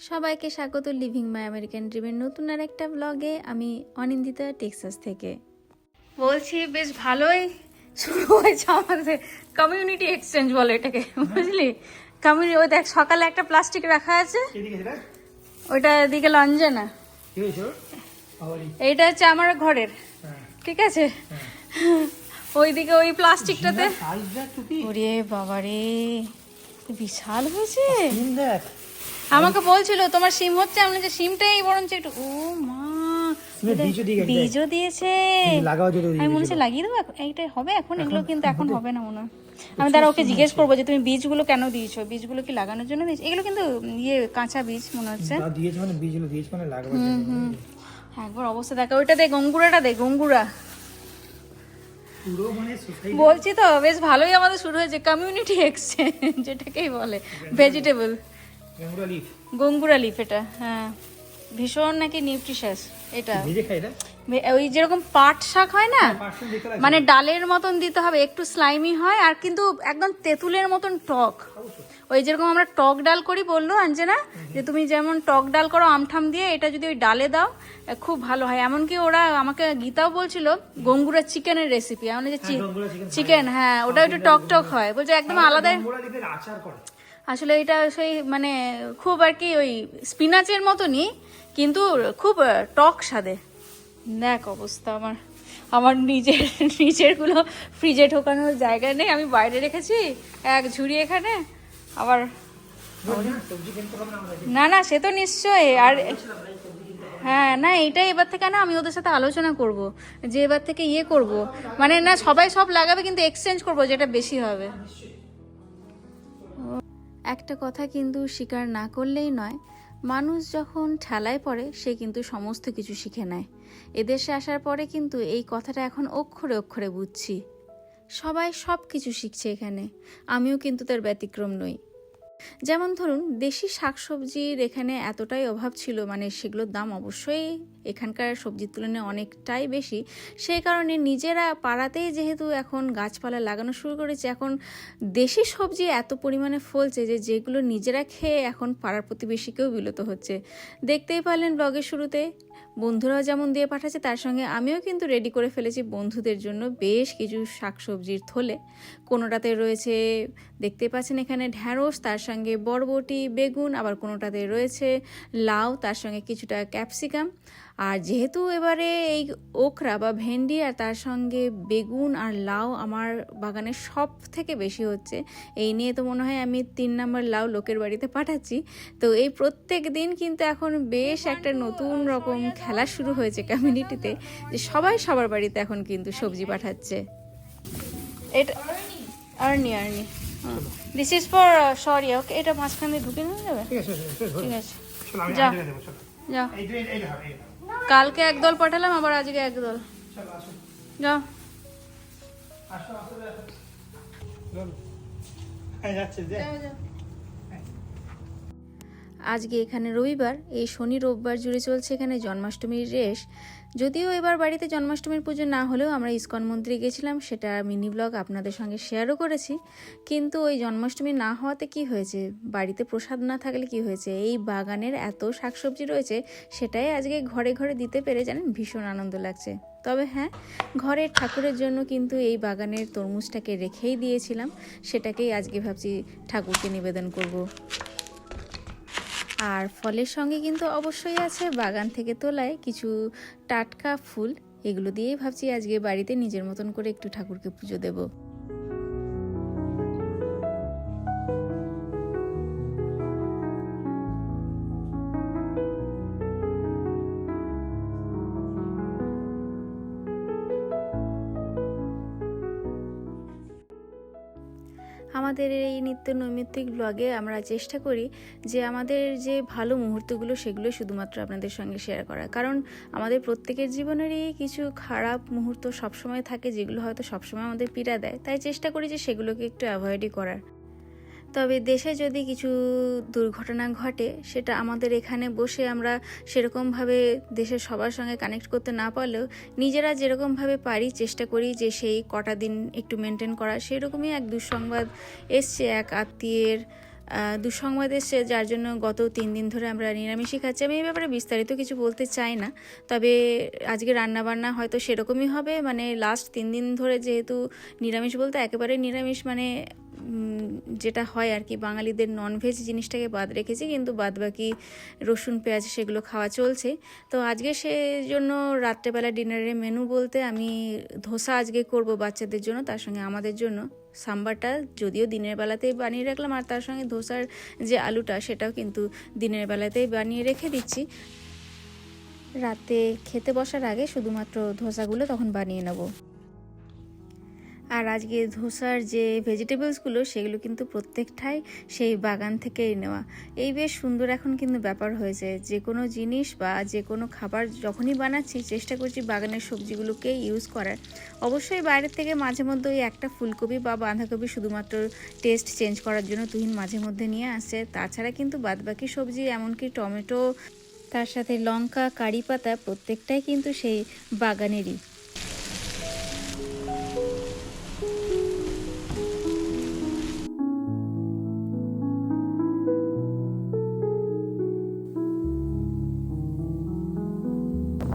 সবাইকে স্বাগত leaving my American ড্রিমের নতুন আর একটা ব্লগে আমি অনিন্দিতা টেক্সাস থেকে। বলছি বেশ ভালোই শুরু হয়েছে আমাদের কমিউনিটি এক্সচেঞ্জ বলে এটাকে বুঝলি? কমিউনিটি ওই দেখ সকালে একটা প্লাস্টিক রাখা আছে। ওইটা দিকে লঞ্জে না। এইটা হচ্ছে আমার ঘরের হ্যাঁ। ঠিক আছে? ওইদিকে ওই প্লাস্টিকটাতে ওরে বাবারে বিশাল হয়েছে। দেখ। আমাকে বলছিল তোমার সিম হচ্ছে? আমি বলছি, সিমটাই বরঞ্চ একটু ও মা বীজও দিয়েছে। আমি বলছি লাগিয়ে দেবো? এইটাই হবে? এখন এগুলো কিন্তু এখন হবে না মনে হয়। আমি তারা ওকে জিজ্ঞেস করব যে তুমি বীজগুলো কেন দিয়েছ? বীজগুলো কি লাগানোর জন্য দিয়েছ? এগুলো কিন্তু ইয়ে কাঁচা বীজ মনে হচ্ছে। মানে মানে। একবার অবস্থা দেখা ওইটা দে গঙ্গুরাটা দে গঙ্গুরা। পুরো মানে বলছি তো বেশ ভালোই আমাদের শুরু হয়েছে কমিউনিটি এক্সচেঞ্জ যেটাকেই বলে ভেজিটেবল গেঙ্গুরা লিফ এটা হ্যাঁ। ভীষণ নাকি নিউট্রিশাস এটা। ওই যেরকম পাট শাক হয় না? লাগছে। মানে ডালের মতন দিতে হবে একটু স্লাইমি হয় আর কিন্তু একদম তেঁতুলের মতন টক। ওই যেরকম আমরা টক ডাল করি বলল আঞ্জনা যে তুমি যেমন টক ডাল করো আমঠাম দিয়ে এটা যদি ওই ডালে দাও খুব ভালো হয়। এমনকি ওরা আমাকে গীতাও বলছিল গঙ্গুরা চিকেনের রেসিপি এমন যে হ্যাঁ, চিকেন হ্যাঁ। ওটা একটু টক টক হয়। বলছে একদম আলাদা আসলে এটা সেই মানে খুব আর কি ওই স্পিনাচের মতনই কিন্তু খুব টক স্বাদে। দেখ অবস্থা আমার। আমার নিজের নিজেরগুলো ফ্রিজে ঢোকানোর জায়গা নেই। আমি বাইরে রেখেছি এক ঝুড়ি এখানে আবার না, না সে তো নিশ্চয়ই। আর হ্যাঁ না এইটাই এবার থেকে না আমি ওদের সাথে আলোচনা করব যে এবার থেকে ইয়ে করব। মানে না সবাই সব লাগাবে কিন্তু এক্সচেঞ্জ করব যেটা বেশি হবে। একটা কথা কিন্তু স্বীকার না করলেই নয়, মানুষ যখন ঠেলায় পড়ে, সে কিন্তু সমস্ত কিছু শিখে নেয়। এদেশে আসার পরে কিন্তু এই কথাটা এখন অক্ষরে অক্ষরে বুঝছি। সবাই সব কিছু শিখছে এখানে, আমিও কিন্তু তার ব্যতিক্রম নই। যেমন ধরুন, দেশি শাকসবজির এখানে এতটাই অভাব ছিল মানে সেগুলোর দাম অবশ্যই এখানকার সবজির তুলনায় অনেকটাই বেশি। সেই কারণে নিজেরা পাড়াতেই যেহেতু এখন গাছপালা লাগানো শুরু করেছে, এখন দেশি সবজি এত পরিমাণে ফলছে যে যেগুলো নিজেরা খেয়ে এখন পাড়ার প্রতিবেশীকেও বিলত হচ্ছে। দেখতেই পারলেন ব্লগের শুরুতে, বন্ধুরাও যেমন দিয়ে পাঠাচ্ছে, তার সঙ্গে আমিও কিন্তু রেডি করে ফেলেছি বন্ধুদের জন্য বেশ কিছু শাকসবজির থলে। কোনোটাতে রয়েছে, দেখতে পাচ্ছেন এখানে ঢ্যাঁড়স, তার সঙ্গে বরবটি, বেগুন, আবার কোনোটাতে রয়েছে লাউ, তার সঙ্গে কিছুটা ক্যাপসিকাম। আর যেহেতু এবারে এই ওখরা বা ভেন্ডি আর তার সঙ্গে বেগুন আর লাউ আমার বাগানে সব থেকে বেশি হচ্ছে এই নিয়ে তো মনে হয় আমি তিন নম্বর লাউ লোকের বাড়িতে পাঠাচ্ছি। তো এই প্রত্যেক দিন কিন্তু এখন বেশ একটা নতুন রকম খেলা শুরু হয়েছে কমিউনিটিতে যে সবাই সবার বাড়িতে এখন কিন্তু সবজি পাঠাচ্ছে। এটা আর্নি Arni this is for sorry okay এটা মাঝখান দিয়ে ঢুকে নিয়ে যাবে? ঠিক আছে, ঠিক আছে, ঠিক আছে। চলো, আমি যা। যাও। কালকে একদল পাঠালাম আবার আজকে একদল যাও আসো। যাও আসো, আজকে এখানে রবিবার, এই শনি রোববার জুড়ে চলছে এখানে জন্মাষ্টমীর রেশ। যদিও এবার বাড়িতে জন্মাষ্টমীর পুজো না হলেও আমরা ইস্কন মন্দিরে গেছিলাম, সেটা মিনি ব্লগ আপনাদের সঙ্গে শেয়ারও করেছি। কিন্তু ওই জন্মাষ্টমী না হওয়াতে কি হয়েছে? বাড়িতে প্রসাদ না থাকলে কি হয়েছে? এই বাগানের এত শাকসবজি রয়েছে, সেটাই আজকে ঘরে ঘরে দিতে পেরে জানেন ভীষণ আনন্দ লাগছে। তবে হ্যাঁ ঘরের ঠাকুরের জন্য কিন্তু এই বাগানের তরমুজটাকে রেখেই দিয়েছিলাম, সেটাকেই আজকে ভাবছি ঠাকুরকে নিবেদন করব। আর ফলের সঙ্গে কিন্তু অবশ্যই আছে বাগান থেকে তোলায় কিছু টাটকা ফুল। এগুলো দিয়েই ভাবছি আজকে বাড়িতে নিজের মতন করে একটু ঠাকুরকে পুজো দেব। আমাদের এই নিত্য নৈমিত্তিক ব্লগে আমরা চেষ্টা করি যে আমাদের যে ভালো মুহূর্তগুলো সেগুলো শুধুমাত্র আপনাদের সঙ্গে শেয়ার করা কারণ আমাদের প্রত্যেকের জীবনেরই কিছু খারাপ মুহূর্ত সবসময় থাকে যেগুলো হয়তো সবসময় আমাদের পীড়া দেয়। তাই চেষ্টা করি যে সেগুলোকে একটু অ্যাভয়েডই করার। তবে দেশে যদি কিছু দুর্ঘটনা ঘটে, সেটা আমাদের এখানে বসে আমরা সেরকমভাবে দেশের সবার সঙ্গে কানেক্ট করতে না পারলেও নিজেরা যেরকমভাবে পারি চেষ্টা করি যে সেই কটা দিন একটু মেনটেন করা। সেরকমই এক দুঃসংবাদ এসছে, এক আত্মীয়ের দুঃসংবাদ এসছে যার জন্য গত তিন দিন ধরে আমরা নিরামিষই খাচ্ছি। আমি এই ব্যাপারে বিস্তারিত কিছু বলতে চাই না, তবে আজকে রান্নাবান্না হয়তো সেরকমই হবে। মানে লাস্ট তিন দিন ধরে যেহেতু নিরামিষ বলতে একেবারে নিরামিষ মানে যেটা হয় আর কি, বাঙালিদের ননভেজ জিনিসটাকে বাদ রেখেছি, কিন্তু বাদ বাকি রসুন, পেঁয়াজ সেগুলো খাওয়া চলছে। তো আজকে সেই জন্য রাত্রেবেলা ডিনারের মেনু বলতে আমি ধোসা আজকে করব বাচ্চাদের জন্য, তার সঙ্গে আমাদের জন্য সাম্বারটা, যদিও দিনের বেলাতেই বানিয়ে রাখলাম, আর তার সঙ্গে ধোসার যে আলুটা সেটাও কিন্তু দিনের বেলাতেই বানিয়ে রেখে দিচ্ছি। রাতে খেতে বসার আগে শুধুমাত্র ধোসাগুলো তখন বানিয়ে নেব। আর আজকে ধোসার যে ভেজিটেবলসগুলো, সেগুলো কিন্তু প্রত্যেকটাই সেই বাগান থেকেই নেওয়া। এই বেশ সুন্দর এখন কিন্তু ব্যাপার হয়েছে। যে কোনো জিনিস বা যে কোনো খাবার যখনই বানাচ্ছি, চেষ্টা করছি বাগানের সবজিগুলোকে ইউজ করার। অবশ্যই বাইরের থেকে মাঝে মধ্যে ওই একটা ফুলকপি বা বাঁধাকপি শুধুমাত্র টেস্ট চেঞ্জ করার জন্য তুহিন মাঝে মধ্যে নিয়ে আসে। তাছাড়া কিন্তু বাদবাকি সবজি, এমনকি টমেটো, তার সাথে লঙ্কা, কারি পাতা, প্রত্যেকটাই কিন্তু সেই বাগানেরই।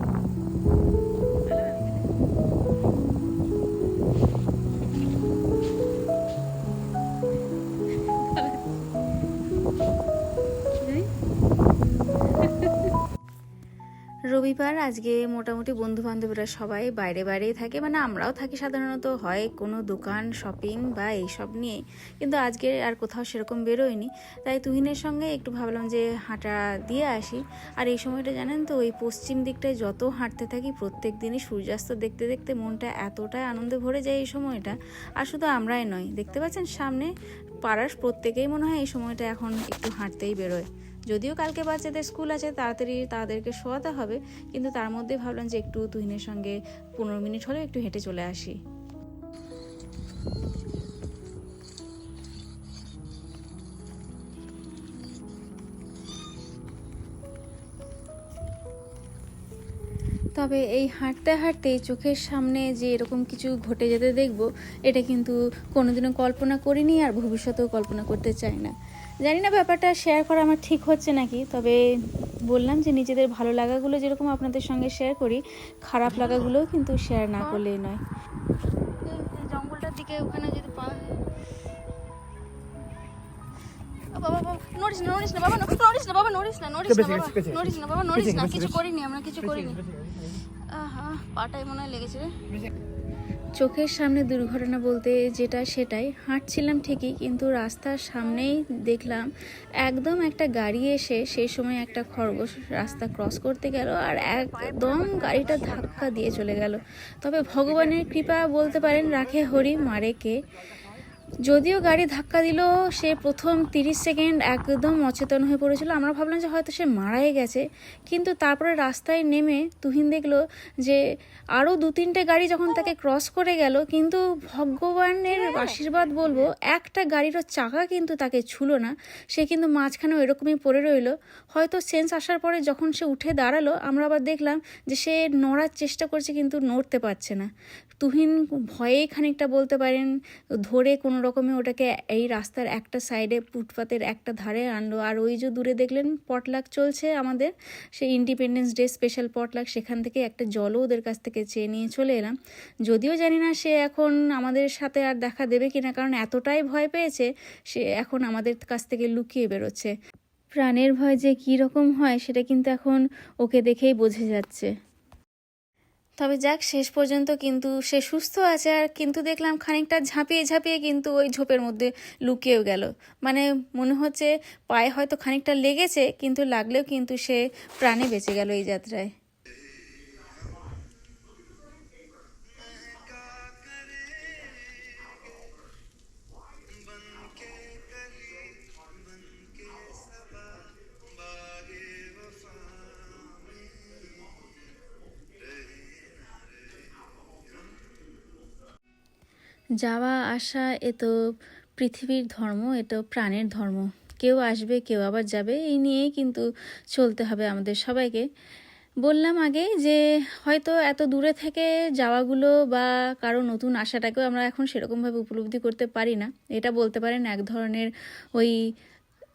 Thank you. রবিবার আজকে মোটামুটি বন্ধু বান্ধবরা সবাই বাইরে বাইরেই থাকে। মানে আমরাও থাকি সাধারণত, হয় কোনো দোকান শপিং বা এইসব নিয়ে। কিন্তু আজকে আর কোথাও সেরকম বেরোয়নি। তাই তুহিনের সঙ্গে একটু ভাবলাম যে হাঁটা দিয়ে আসি। আর এই সময়টা জানেন তো, ওই পশ্চিম দিকটায় যত হাঁটতে থাকি, প্রত্যেক দিনই সূর্যাস্ত দেখতে দেখতে মনটা এতটাই আনন্দে ভরে যায় এই সময়টা। আর শুধু আমরাই নয়, দেখতে পাচ্ছেন সামনে পাড়ার প্রত্যেকেই মনে হয় এই সময়টা এখন একটু হাঁটতেই বেরোয়। যদিও কালকে বাচ্চাদের স্কুল আছে, তাড়াতাড়ি তাদেরকে শোয়াতে হবে, কিন্তু তার মধ্যে ভাবলাম যে একটু তুহিনের সঙ্গে পনেরো মিনিট হলেও একটু হেঁটে চলে আসি। তবে এই হাঁটতে হাঁটতে চোখের সামনে যে এরকম কিছু ঘটে যেতে দেখব, এটা কিন্তু কোনোদিনও কল্পনা করিনি আর ভবিষ্যতেও কল্পনা করতে চাই না। জানি না ব্যাপারটা শেয়ার করা আমার ঠিক হচ্ছে নাকি তবে বললাম যে নিজেদের ভালো লাগাগুলো যেরকম আপনাদের সঙ্গে শেয়ার করি খারাপ লাগাগুলোও কিন্তু শেয়ার না করলেই নয় জঙ্গলটার দিকে ওখানে যদি পা বাবা বাবা নড়িস না নড়িস না বাবা নড়িস না বাবা নড়িস না নড়িস না বাবা। নড়িস না বাবা নড়িস না কিছু। করিনি আমরা কিছু করিনি আহা পাটাই মনে হয় লেগেছে রে চোখের সামনে দুর্ঘটনা বলতে যেটা সেটাই। হাঁটছিলাম ঠিকই, কিন্তু রাস্তার সামনেই দেখলাম একদম একটা গাড়ি এসে সেই সময় একটা খরগোশ রাস্তা ক্রস করতে গেল আর একদম গাড়িটা ধাক্কা দিয়ে চলে গেল। তবে ভগবানের কৃপা বলতে পারেন রাখে হরি মারে কে যদিও গাড়ি ধাক্কা দিল, সে প্রথম তিরিশ সেকেন্ড একদম অচেতন হয়ে পড়েছিল। আমরা ভাবলাম যে হয়তো সে মারাই গেছে। কিন্তু তারপরে রাস্তায় নেমে তুহিন দেখল যে আরও দু তিনটে গাড়ি যখন তাকে ক্রস করে গেল, কিন্তু ভগবানের আশীর্বাদ বলব, একটা গাড়িরও চাকা কিন্তু তাকে ছুলো না। সে কিন্তু মাঝখানে এরকমই পড়ে রইল। হয়তো সেন্স আসার পরে যখন সে উঠে দাঁড়াল, আমরা আবার দেখলাম যে সে নড়ার চেষ্টা করছে কিন্তু নড়তে পারছে না। তুহিন ভয়ে খানিকটা বলতে পারেন, ধরে কোনো রকমে ওটাকে এই রাস্তার একটা সাইডে ফুটপাতের একটা ধারে আনলো। আর ওই যে দূরে দেখলেন পটলাক চলছে আমাদের, সেই ইন্ডিপেন্ডেন্স ডে স্পেশাল পটলাক সেখান থেকে একটা জলও ওদের কাছ থেকে চেয়ে নিয়ে চলে এলাম। যদিও জানি না সে এখন আমাদের সাথে আর দেখা দেবে কিনা, কারণ এতটাই ভয় পেয়েছে, সে এখন আমাদের কাছ থেকে লুকিয়ে বেরোচ্ছে। প্রাণের ভয় যে কী রকম হয়, সেটা কিন্তু এখন ওকে দেখেই বোঝা যাচ্ছে। তবে যাক, শেষ পর্যন্ত কিন্তু সে সুস্থ আছে আর কিন্তু দেখলাম খানিকটা ঝাঁপিয়ে ঝাঁপিয়ে কিন্তু ওই ঝোপের মধ্যে লুকিয়েও গেল। মানে মনে হচ্ছে পায়ে হয়তো খানিকটা লেগেছে, কিন্তু লাগলেও কিন্তু সে প্রাণে বেঁচে গেল এই যাত্রায়। যাওয়া, আসা এ তো পৃথিবীর ধর্ম, এ তো প্রাণের ধর্ম। কেউ আসবে, কেউ আবার যাবে, এই নিয়েই কিন্তু চলতে হবে আমাদের সবাইকে। বললাম আগে যে হয়তো এত দূরে থেকে যাওয়াগুলো বা কারও নতুন আশাটাকেও আমরা এখন সেরকমভাবে উপলব্ধি করতে পারি না। এটা বলতে পারেন এক ধরনের ওই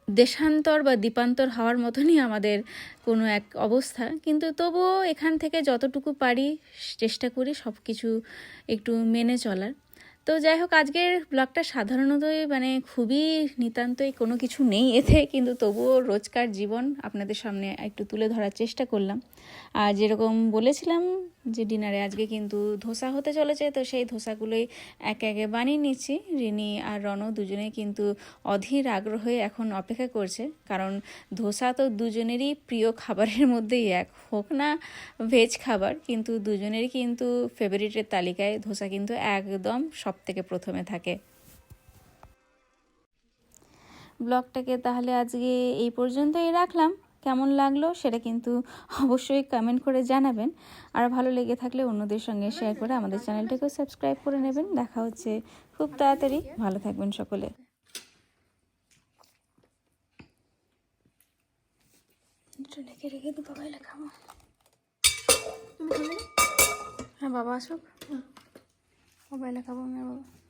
দেশান্তর বা দ্বীপান্তর হওয়ার মতনই আমাদের কোনো এক অবস্থা। কিন্তু তবুও এখান থেকে যতটুকু পারি, চেষ্টা করি সব কিছু একটু মেনে চলার। তো যাই হোক, আজকের ব্লগটা সাধারণতই মানে খুবই নিতান্তই কোনো কিছু নেই এতে, কিন্তু তবুও রোজকার জীবন আপনাদের সামনে একটু তুলে ধরার চেষ্টা করলাম। আর যেরকম বলেছিলাম যে ডিনারে আজকে কিন্তু ধোসা হতে চলেছে, তো সেই ধোসাগুলোই একে একে বানিয়ে নিচ্ছি। রিনি আর রণ দুজনেই কিন্তু অধীর আগ্রহে এখন অপেক্ষা করছে, কারণ ধোসা তো দুজনেরই প্রিয় খাবারের মধ্যেই এক। হোক না ভেজ খাবার, কিন্তু দুজনেরই কিন্তু ফেভারিটের তালিকায় ধোসা কিন্তু একদম সব থেকে প্রথমে থাকে। ব্লগটাকে তাহলে আজকে এই পর্যন্তই রাখলাম। কেমন লাগল সেটা কিন্তু অবশ্যই কমেন্ট করে জানাবেন। আর ভালো লেগে থাকলে অন্যদের সঙ্গে শেয়ার করে আমাদের চ্যানেলটাকেও সাবস্ক্রাইব করে নেবেন। দেখা হচ্ছে খুব তাড়াতাড়ি। ভালো থাকবেন সকলে। রেখে হ্যাঁ বাবা আসুক। বাবাই লেখাবো আমি আর বাবা